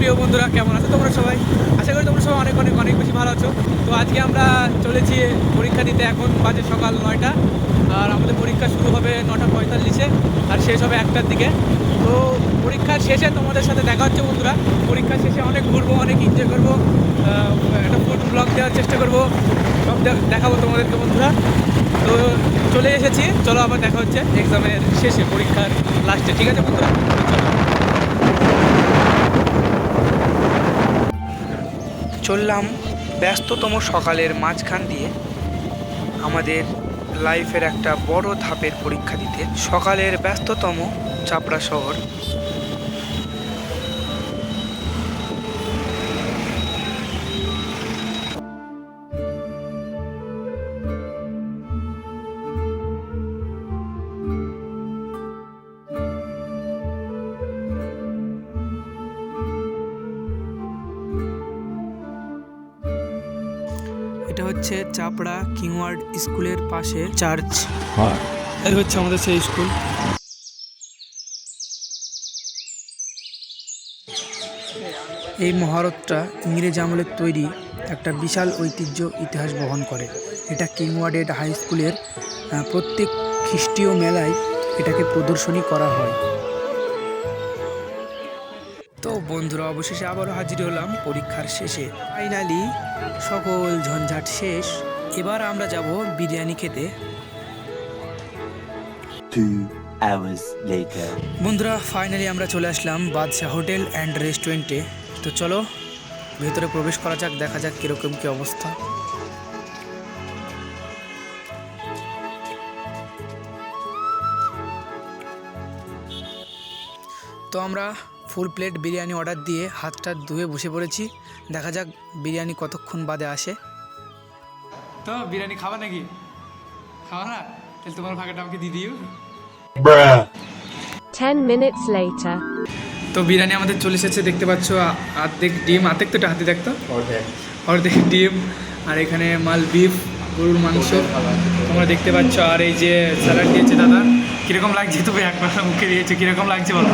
প্রিয় বন্ধুরা, কেমন আছো তোমরা সবাই? আশা করি তোমরা সবাই অনেক অনেক অনেক বেশি ভালো আছো। তো আজকে আমরা চলেছি পরীক্ষা দিতে, এখন বাজে সকাল নয়টা। আর আমাদের পরীক্ষা শুরু হবে নটা পঁয়তাল্লিশে, আর শেষ হবে একটার দিকে। তো পরীক্ষার শেষে তোমাদের সাথে দেখা হচ্ছে বন্ধুরা। পরীক্ষার শেষে অনেক ঘুরবো, অনেক এনজয় করব। একটা ফুড ব্লগ দেওয়ার চেষ্টা করব। সব দেখাবো তোমাদেরকে বন্ধুরা। তো চলে এসেছি। চলো আবার দেখা হচ্ছে এক্সামের শেষে, পরীক্ষার লাস্টে ঠিক আছে বন্ধুরা? চলো। চললাম ব্যস্ততম সকালের মাঝখান দিয়ে আমাদের লাইফের একটা বড় ধাপের পরীক্ষা দিতে। সকালের ব্যস্ততম চাপড়া শহর। হচ্ছে চাপড়া কিংওয়ার্ড স্কুলের পাশে চার্চ। এই হচ্ছে আমাদের সেই স্কুল। এই মহারতটা ইংরেজ আমলের তৈরি একটা বিশাল ঐতিহ্য ইতিহাস বহন করে। এটা কিংওয়ার্ডেড হাই স্কুলের আহ, প্রত্যেক খ্রিস্টীয় মেলায় এটাকে প্রদর্শনী করা হয়। বন্ধুরা অবশেষে আবারও হাজির হলাম পরীক্ষার শেষে। ফাইনালি সকল ঝঞ্ঝাট শেষ। এবার আমরা যাব বিরিয়ানি খেতে। Two hours later. বন্ধুরা ফাইনালি আমরা চলে আসলাম বাদশাহ হোটেল অ্যান্ড রেস্টুরেন্টে তো চলো ভেতরে প্রবেশ করা যাক দেখা যাক কীরকম কী অবস্থা। তো আমরা ফুল প্লেট বিরিয়ানি অর্ডার দিয়ে হাতটা ধুয়ে বসে পড়েছি। দেখা যাক বিরিয়ানি কতক্ষণ বাদে আসে। তো বিরিয়ানি খাবা নাকি? খাওয়া না? তাহলে তোমার ভাগটা আমাকে দিয়ে দিও। Ten minutes later. তো বিরিয়ানি আমাদের চলে এসেছে দেখতে পাচ্ছ অর্ধেক ডিম অর্ধেক তো এটা হাতে দেখতো অর্ধেক। ডিম আর এখানে মাল বিফ গরুর মাংস। তোমরা দেখতে পাচ্ছ আর এই যে স্যালাড দিয়েছে দাদা। কীরকম লাগছে তুমি একবার মুখে দিয়েছ? কীরকম লাগছে বলো?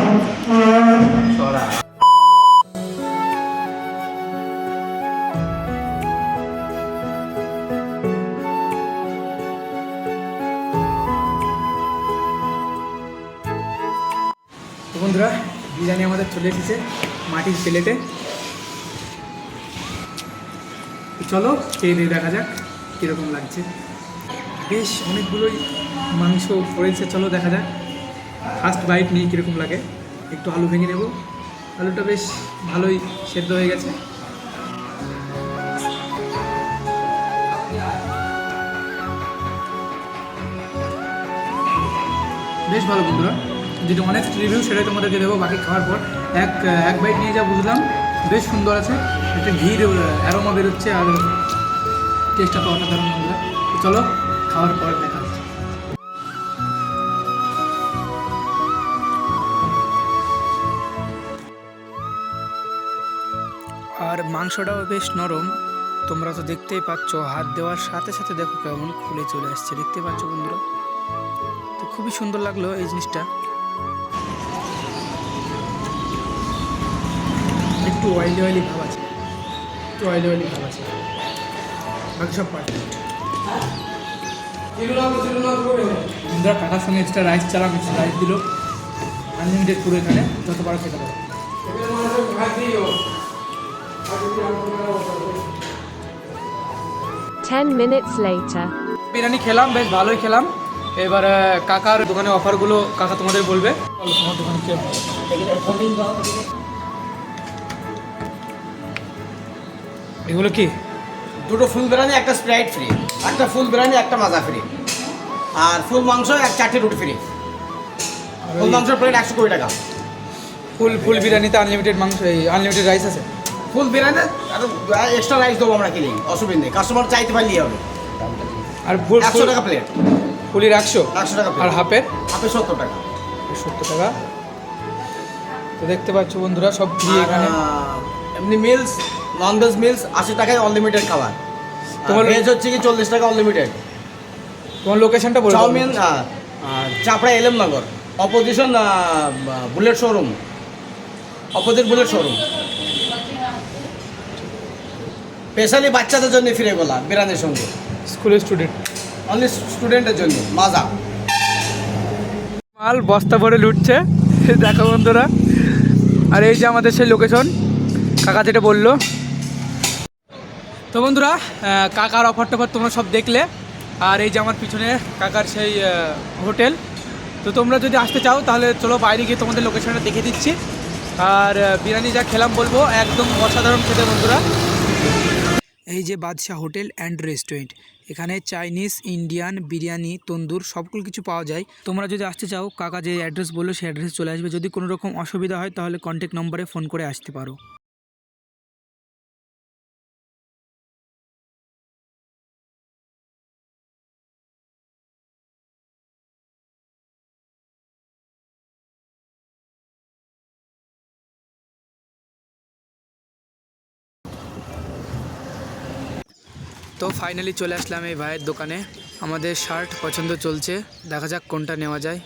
তো বন্ধুরা বিরিয়ানি আমাদের চলে এসেছে মাটির প্লেটে। চলো খেয়ে দিয়ে দেখা যাক কীরকম লাগছে। বেশ অনেকগুলোই মাংস পড়েছে চলো দেখা যাক। ফার্স্ট বাইট নিয়ে কীরকম লাগে। একটু আলু ভেঙে নেব। আলুটা বেশ ভালোই সেদ্ধ হয়ে গেছে। বেশ ভালো বন্ধুরা। যেটা অনেক রিভিউ সেটাই তোমাদেরকে দেবো, বাকি খাওয়ার পর এক এক বাইট নিয়ে যা বুঝলাম, বেশ সুন্দর আছে। একটা ঘির অ্যারোমা বেরোচ্ছে আর টেস্টটা তো অসাধারণ বন্ধুরা। চলো, খাওয়ার পর দেখা মাংসটাও বেশ নরম। তোমরা তো দেখতেই পাচ্ছ, হাত দেওয়ার সাথে সাথে দেখো কেমন খুলে চলে আসছে। দেখতে পাচ্ছ বন্ধুরা? তো খুবই সুন্দর লাগল এই জিনিসটা। একটু অয়েলি অয়েলি ভাব আছে। একটু অয়েলি অয়েলি ভাব আছে। বাকি সব পারফেক্ট। বন্ধুরা টাকার সঙ্গে এক্সট্রা রাইস চালাম এক্সট্রা রাইস দিল। আনলিমিটেড পুরো এখানে, যত পারো খেতে পারো। Ten minutes later. বিরিয়ানি খেলাম বেশ ভালোই খেলাম। এবার কাকার দোকানে অফারগুলো কাকা তোমাদের বলবে। তোমার দোকানে কি এগুলো কি? দুটো ফুল বিরিয়ানি একটা স্প্রাইট ফ্রি একটা ফুল বিরিয়ানি একটা মাজা ফ্রি আর ফুল মাংস এক চারটে রুটি ফ্রি ফুল মাংস প্লেট একশো কুড়ি টাকা। ফুল ফুল বিরিয়ানিতে আনলিমিটেড মাংস আনলিমিটেড রাইস আছে? ফুল বিরিয়ানি আর এক্সট্রা রাইস দেবো আমরা কিনে। অসুবিধা নেই কাস্টমার চাইতে পারলেই হবে। আর ফুল একশো টাকা প্লেট ফুলির একশো? একশো টাকা আর হাফের? হাফে সত্তর টাকা। সত্তর টাকা? তো দেখতে পাচ্ছ বন্ধুরা সব ফ্রি এখানে। এমনি মিলস নন ভেজ মিলস আশি টাকায় আনলিমিটেড খাবার। তোমার- ভেজ হচ্ছে কি চল্লিশ টাকা আনলিমিটেড তোমার লোকেশনটা বলে। Chowmein Chapra LM Nagar. Opposition bullet showroom opposite bullet showroom specially বাচ্চাদের জন্য ফিরে গোলা বিরিয়ানির সঙ্গে। স্কুলের স্টুডেন্ট অনলি স্টুডেন্টের জন্য মাজা। মাল বস্তা ভরে লুটছে। দেখো বন্ধুরা। আর এই যে আমাদের সেই লোকেশন কাকা যেটা বলল। তো বন্ধুরা কাকার অফার টফার তোমরা সব দেখলে। আর এই যে আমার পিছনে কাকার সেই হোটেল তো তোমরা যদি আসতে চাও তাহলে চলো বাইরে গিয়ে তোমাদের লোকেশনটা দেখে দিচ্ছি। আর বিরিয়ানি যা খেলাম বলব একদম অসাধারণ খেতে বন্ধুরা। এই যে বাদশাহ হোটেল অ্যান্ড রেস্টুরেন্ট, এখানে চাইনিজ, ইন্ডিয়ান, বিরিয়ানি, তন্দুর সকল কিছু পাওয়া যায়। তোমরা যদি আসতে চাও, কাকা যে অ্যাড্রেস বলল, সেই অ্যাড্রেসে চলে আসবে। যদি কোনো রকম অসুবিধা হয়, তাহলে কন্ট্যাক্ট নম্বরে ফোন করে আসতে পারো। তো ফাইনালি চলে আসলাম এই ভাইয়ের দোকানে। আমাদের শার্ট পছন্দ চলছে। দেখা যাক কোনটা নেওয়া যায়।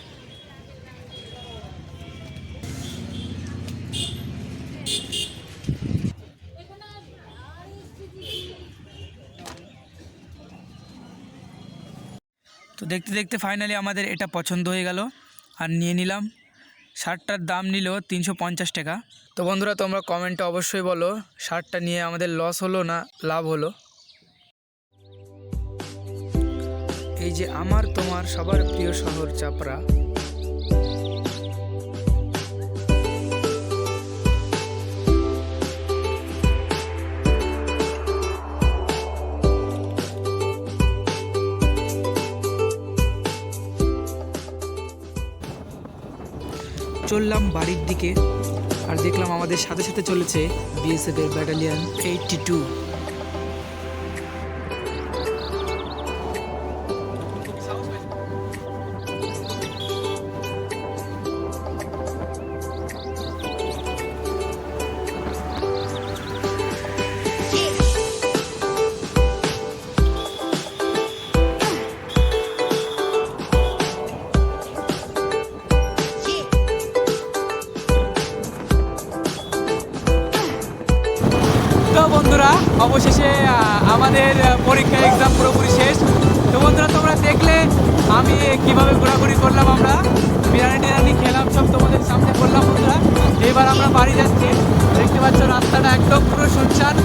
তো দেখতে দেখতে ফাইনালি আমাদের এটা পছন্দ হয়ে গেল। আর নিয়ে নিলাম। শার্টটার দাম নিল তিনশো পঞ্চাশ টাকা। তো বন্ধুরা, তোমরা কমেন্টে অবশ্যই বলো শার্টটা নিয়ে আমাদের লস হলো না লাভ হলো? এই যে আমার, তোমার, সবার প্রিয় শহর চাপড়া। চললাম বাড়ির দিকে, আর দেখলাম আমাদের সাথে সাথে চলেছে বিএসএফ এর ব্যাটালিয়ান এইটটি টু তো বন্ধুরা, অবশেষে আমাদের পরীক্ষা এক্সাম পুরোপুরি শেষ। তো বন্ধুরা, তোমরা দেখলে আমি কীভাবে ঘোরাঘুরি করলাম আমরা। বিরিয়ানি টিরানি খেলাম, সব তোমাদের সামনে করলাম বন্ধুরা। এবার আমরা বাড়ি যাচ্ছি। দেখতে পাচ্ছ, রাস্তাটা একদম পুরো শুনছান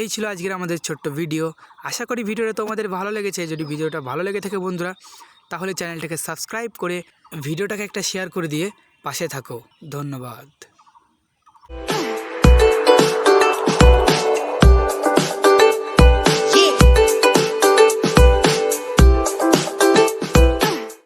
এই ছিল আজকের আমাদের ছোট্ট ভিডিও। আশা করি ভিডিওটা তোমাদের ভালো লেগেছে। যদি ভিডিওটা ভালো লেগে থাকে বন্ধুরা, তাহলে চ্যানেলটাকে সাবস্ক্রাইব করে ভিডিওটাকে একটা শেয়ার করে দিয়ে পাশে থাকো। ধন্যবাদ।